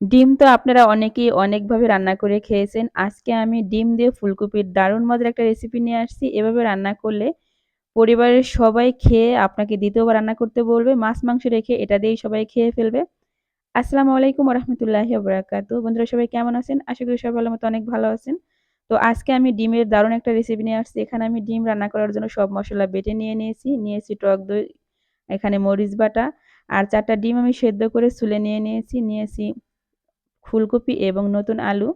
ডিম তো আপনারা অনেকেই অনেকভাবে রান্না করে খেয়েছেন। আজকে আমি ডিম দিয়ে ফুলকপির দারুণ মজার একটা রেসিপি নিয়ে আসছি। এভাবে রান্না করলে পরিবারের সবাই খেয়ে আপনাকে দ্বিতীয়বার রান্না করতে বলবে। মাছ মাংস রেখে এটা দিয়েই সবাই খেয়ে ফেলবে। আসসালামু আলাইকুম ওরহমতুল্লাহি ওবরাকাতু। বন্ধুরা সবাই কেমন আছেন? আশা করি সবাই ভালো মতো অনেক ভালো আছেন। তো আজকে আমি ডিমের দারুণ একটা রেসিপি নিয়ে আসছি। এখানে আমি ডিম রান্না করার জন্য সব মশলা বেটে নিয়ে নিয়েছি। নিয়েছি টক দই, এখানে মরিচ বাটা আর ৪ টা ডিম আমি সেদ্ধ করে ছুলে নিয়ে নিয়েছি। নিয়েছি ফুলকপি এবং নতুন আলু।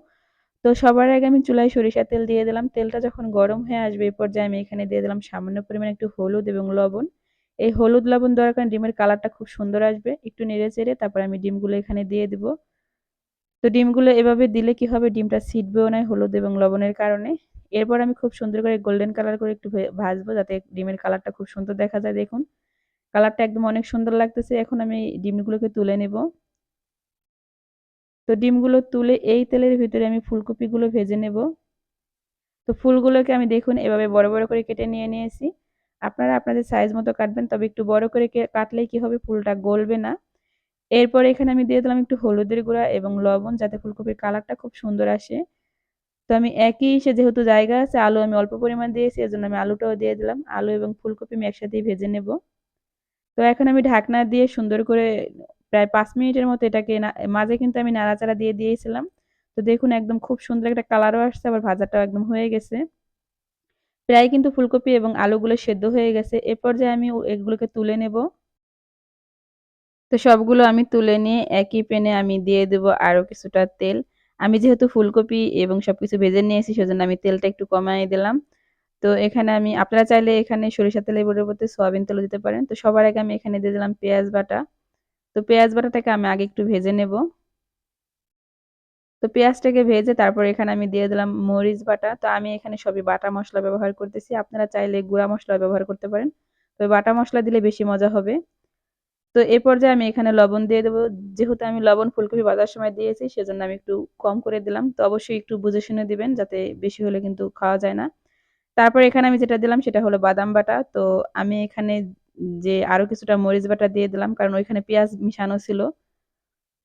তো সবার আগে আমি চুলায় সরিষা তেল দিয়ে দিলাম। তেলটা যখন গরম হয়ে আসবে এ পর্যায়ে আমি এখানে দিয়ে দিলাম সামান্য পরিমাণে একটু হলুদ এবং লবণ। এই হলুদ, লবণ দেওয়ার কারণে ডিমের কালারটা খুব সুন্দর আসবে। একটু নেড়ে চেড়ে তারপর আমি ডিমগুলো এখানে দিয়ে দিব। তো ডিমগুলো এভাবে দিলে কি হবে ডিমটা ছিটবেও না হলুদ এবং লবণের কারণে। এরপর আমি খুব সুন্দর করে গোল্ডেন কালার করে একটু ভাজবো যাতে ডিমের কালারটা খুব সুন্দর দেখা যায় দেখুন। কালারটা একদম অনেক সুন্দর লাগতেছে। এখন আমি ডিমগুলোকে তুলে নেব। তো ডিমগুলো তুলে এই তেলের ভিতরে আমি ফুলকপিগুলো ভেজে নেব। তো ফুলগুলোকে আমি দেখুন এভাবে বড় বড় করে কেটে নিয়ে নিয়েছি। আপনারা আপনাদের সাইজ মতো কাটবেন, তবে একটু বড় করে কাটলেই কি হবে? ফুলটা গলবে না। এরপর এখানে আমি দিয়ে দিলাম একটু হলুদের গুঁড়া এবং লবণ, যাতে ফুলকপির কালারটা খুব সুন্দর আসে। তো আমি একই সে যেহেতু জায়গা আছে, আলু আমি অল্প পরিমাণ দিয়েছি, এজন্য আমি আলুটাও দিয়ে দিলাম। আলু এবং ফুলকপি আমি একসাথেই ভেজে নেব। তো এখন আমি ঢাকনা দিয়ে সুন্দর করে প্রায় পাঁচ মিনিটের মতো এটাকে মাঝে কিন্তু আমি নাড়াচাড়া দিয়ে দিয়েছিলাম। তো দেখুন একদম খুব সুন্দর একটা কালারও আসছে, আবার ভাজাটাও একদম হয়ে গেছে। প্রায় কিন্তু ফুলকপি এবং আলুগুলো সেদ্ধ হয়ে গেছে। এ পর্যায়ে আমি এগুলোকে তুলে নেব। তো সবগুলো আমি তুলে নিয়ে একই প্যানে আমি দিয়ে দেব আরও কিছুটা তেল। আমি যেহেতু ফুলকপি এবং সবকিছু ভেজে নিয়েছি, সেজন্য আমি তেলটা একটু কমাই দিলাম। তো এখানে আমি, আপনারা চাইলে এখানে সরিষা তেলের পরিবর্তে সয়াবিন তেলও দিতে পারেন। তো সবার আগে আমি এখানে দিয়ে দিলাম পেঁয়াজ বাটা। তো পেঁয়াজ বাটাটাকে আমি আগে একটু ভেজে নেব। তো পেঁয়াজটাকে ভেজে তারপর এখানে আমি দিয়ে দিলাম মরিচ বাটা। তো আমি এখানে সবই বাটা মশলা ব্যবহার করতেছি। আপনারা চাইলে গুঁড়া মশলা ব্যবহার করতে পারেন। তো বাটা মশলা দিলে বেশি মজা হবে। তো এ পর্যায়ে আমি এখানে লবণ দিয়ে দেবো। যেহেতু আমি লবণ ফুলকপি বাজার সময় দিয়েছি, সেজন্য আমি একটু কম করে দিলাম। তো অবশ্যই একটু বুঝে শুনে দিবেন, যাতে বেশি হলে কিন্তু খাওয়া যায় না। তারপর এখানে আমি যেটা দিলাম সেটা হলো বাদাম বাটা। তো আমি এখানে যে আরও কিছুটা মরিচ বাটা দিয়ে দিলাম, কারণ ওইখানে পেঁয়াজ মিশানো ছিল।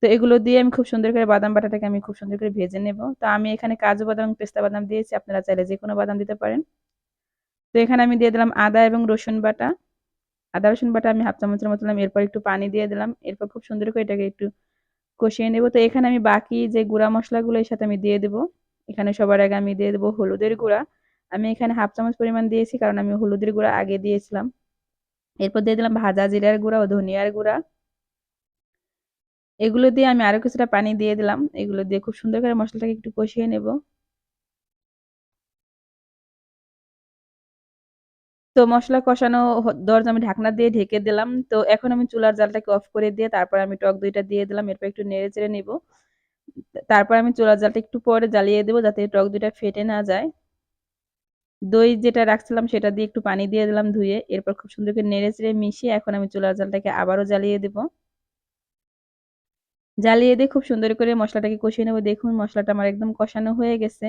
তো এগুলো দিয়ে আমি খুব সুন্দর করে বাদাম বাটাটাকে আমি খুব সুন্দর করে ভেজে নেব। তো আমি এখানে কাজু বাদাম পেস্তা বাদাম দিয়েছি, আপনারা চাইলে যে কোনো বাদাম দিতে পারেন। তো এখানে আমি দিয়ে দিলাম আদা এবং রসুন বাটা। আদা, রসুন বাটা আমি হাফ চামচের মতো দিলাম, এরপর একটু পানি দিয়ে দিলাম, এরপর খুব সুন্দর করে এটাকে একটু কষিয়ে নেব। তো এখানে আমি বাকি যে গুঁড়া মশলাগুলো এর সাথে আমি দিয়ে দেবো। এখানে সবার আগে আমি দিয়ে দেবো হলুদের গুঁড়া। আমি এখানে হাফ চামচ পরিমাণ দিয়েছি, কারণ আমি হলুদের গুঁড়া আগে দিয়েছিলাম। এরপর দিয়ে দিলাম ভাজা জিরার গুঁড়া ও ধনিয়ার গুঁড়া। এগুলো দিয়ে আমি আরও কিছুটা পানি দিয়ে দিলাম। এগুলো দিয়ে খুব সুন্দর করে মশলাটাকে একটু কষিয়ে নেব। তো মশলা কষানো দরজা আমি ঢাকনা দিয়ে ঢেকে দিলাম। তো এখন আমি চুলার জালটাকে অফ করে দিয়ে তারপর আমি টক দইটা দিয়ে দিলাম। এরপর একটু নেড়ে চেড়ে নেব। তারপর আমি চুলার জালটা একটু পরে জ্বালিয়ে দেবো যাতে টক দইটা ফেটে না যায়। দই যেটা রাখছিলাম সেটা দিয়ে একটু পানি দিয়ে দিলাম ধুয়ে, এরপর খুব সুন্দর করে নেড়ে চেড়ে মিশিয়ে এখন আমি চুলার জালটাকে আবারও জ্বালিয়ে দেব। জ্বালিয়ে দিয়ে খুব সুন্দর করে মশলাটাকে কষিয়ে নেব। দেখুন মশলাটা আমার একদম কষানো হয়ে গেছে।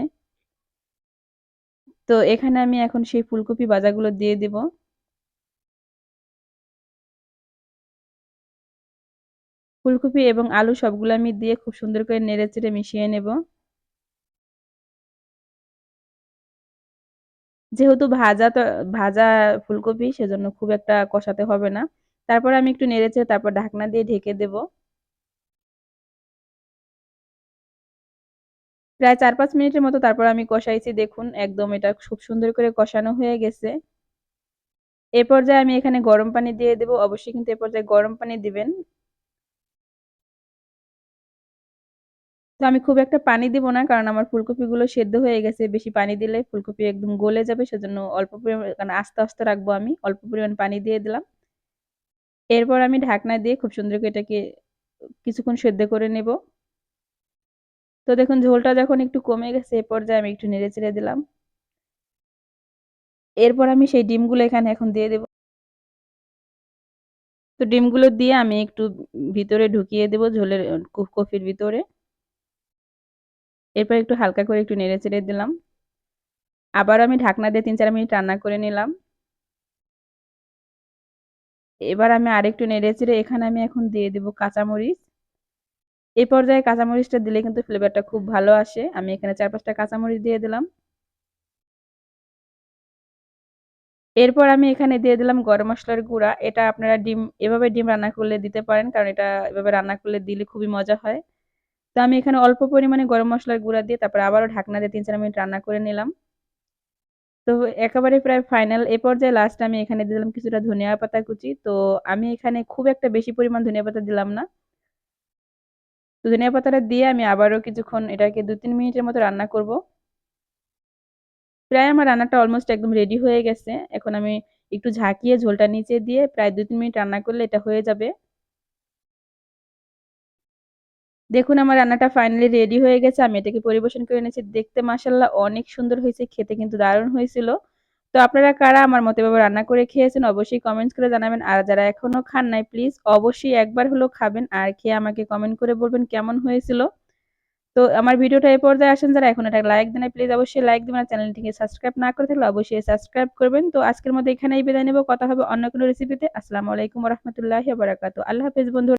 তো এখানে আমি এখন সেই ফুলকপি ভাজাগুলো দিয়ে দেব। ফুলকপি এবং আলু সবগুলো আমি দিয়ে খুব সুন্দর করে নেড়ে চেড়ে মিশিয়ে নেব। যেহেতু ভাজা তো, ভাজা ফুলকপি সেজন্য খুব একটা কষাতে হবে না। তারপর আমি একটু নেড়েছে তারপর ঢাকনা দিয়ে ঢেকে দেব। প্রায় চার পাঁচ মিনিটের মতো তারপর আমি কষাইছি। দেখুন, একদম এটা খুব সুন্দর করে কষানো হয়ে গেছে। এ পর্যায়ে আমি এখানে গরম পানি দিয়ে দেব। অবশ্যই কিন্তু এ পর্যায়ে গরম পানি দিবেন। তো আমি খুব একটা পানি দিব না, কারণ আমার ফুলকপিগুলো সেদ্ধ হয়ে গেছে। বেশি পানি দিলে ফুলকপি একদম গলে যাবে, সেজন্য অল্প পরিমাণ, কারণ আস্তে আস্তে রাখব আমি। অল্প পরিমাণ পানি দিয়ে দিলাম। এরপর আমি ঢাকনা দিয়ে খুব সুন্দর করে এটাকে কিছুক্ষণ সেদ্ধ করে নেব। তো দেখুন, ঝোলটা যখন একটু কমে গেছে, এ পর্যায়ে আমি একটু নেড়ে চেড়ে দিলাম। এরপর আমি সেই ডিমগুলো এখানে এখন দিয়ে দেব। তো ডিমগুলো দিয়ে আমি একটু ভিতরে ঢুকিয়ে দেব, ঝোলের কফির ভিতরে। এরপর একটু হালকা করে একটু নেড়ে চেড়ে দিলাম। আবার আমি ঢাকনা দিয়ে তিন চার মিনিট রান্না করে নিলাম। এবার আমি আরেকটু নেড়ে চেড়ে এখানে আমি এখন দিয়ে দেব কাঁচামরিচ। এই পর্যায়ে কাঁচামরিচটা দিলে কিন্তু ফ্লেভারটা খুব ভালো আসে। আমি এখানে চার পাঁচটা কাঁচামরিচ দিয়ে দিলাম। এরপর আমি এখানে দিয়ে দিলাম গরম মশলার গুঁড়া। এটা আপনারা ডিম, এভাবে ডিম রান্না করলে দিতে পারেন, কারণ এটা এভাবে রান্না করলে দিলে খুবই মজা হয়। তো আমি এখানে অল্প পরিমাণে গরম মশলার গুঁড়া দিয়ে তারপর আবারও ঢাকনা দিয়ে তিন চার মিনিট রান্না করে নিলাম। তো একেবারে প্রায় ফাইনাল এ পর্যায়ে লাস্ট আমি এখানে দিলাম কিছুটা ধনিয়া পাতা কুচি। তো আমি এখানে খুব একটা বেশি পরিমাণ ধনিয়া পাতা দিলাম না। তো ধনিয়া পাতাটা দিয়ে আমি আবারও কিছুক্ষণ এটাকে দু তিন মিনিটের মতো রান্না করব। প্রায় আমার রান্নাটা অলমোস্ট একদম রেডি হয়ে গেছে। এখন আমি একটু ঝাঁকিয়ে ঝোলটা নিচে দিয়ে প্রায় দু তিন মিনিট রান্না করলে এটা হয়ে যাবে। দেখুন, আমার রান্নাটা ফাইনালি রেডি হয়ে গেছে। আমি এটাকে পরিবেশন করে এনেছি। দেখতে মাসাল্লাহ অনেক সুন্দর হয়েছে, খেতে কিন্তু দারুণ হয়েছিল। তো আপনারা কারা আমার মতো এভাবে রান্না করে খেয়েছেন, অবশ্যই কমেন্টস করে জানাবেন। আর যারা এখনও খান নাই প্লিজ অবশ্যই একবার হলেও খাবেন আর খেয়ে আমাকে কমেন্ট করে বলবেন কেমন হয়েছিল। তো আমার ভিডিওটা এই পর্যায়ে আসেন, যারা এখন এটা লাইক দেন প্লিজ অবশ্যই লাইক দেবেন। আর চ্যানেলটিকে সাবস্ক্রাইব না করে থাকলে অবশ্যই সাবস্ক্রাইব করবেন। তো আজকের মধ্যে এখানেই বিদায় নেব। কথা হবে অন্য কোনো রেসিপিতে আসসালামু আলাইকুম রহমতুল্লাহি বারাকাতু আল্লাহ হাফেজ বন্ধু